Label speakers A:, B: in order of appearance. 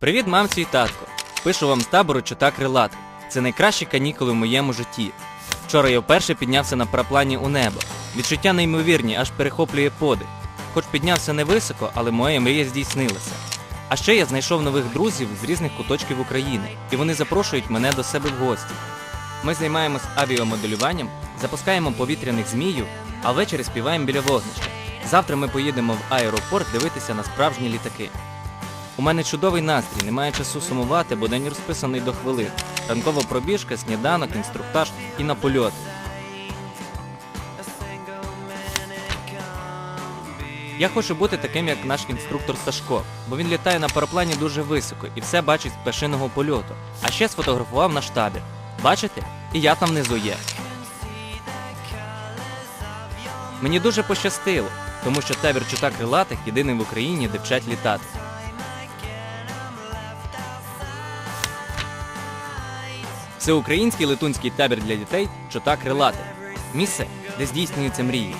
A: Привіт, мамці і татко. Пишу вам з табору чота крилат. Це найкращі канікули в моєму житті. Вчора я вперше піднявся на параплані у небо. Відчуття неймовірні, аж перехоплює подих. Хоч піднявся невисоко, але моя мрія здійснилася. А ще я знайшов нових друзів з різних куточків України, і вони запрошують мене до себе в гості. Ми займаємось авіамоделюванням, запускаємо повітряних зміїв, а ввечері співаємо біля вогнища. Завтра ми поїдемо в аеропорт дивитися на справжні літаки. У мене чудовий настрій, немає часу сумувати, бо день розписаний до хвилин. Ранкова пробіжка, сніданок, інструктаж і на польоти. Я хочу бути таким, як наш інструктор Сашко, бо він літає на параплані дуже високо і все бачить з пташиного польоту. А ще сфотографував наш табір. Бачите? І я там внизу є. Мені дуже пощастило, тому що табір чота крилатих єдиний в Україні, де вчать літати. Всеукраїнський летунський табір для дітей чота крилати. Місце, де здійснюються мрії.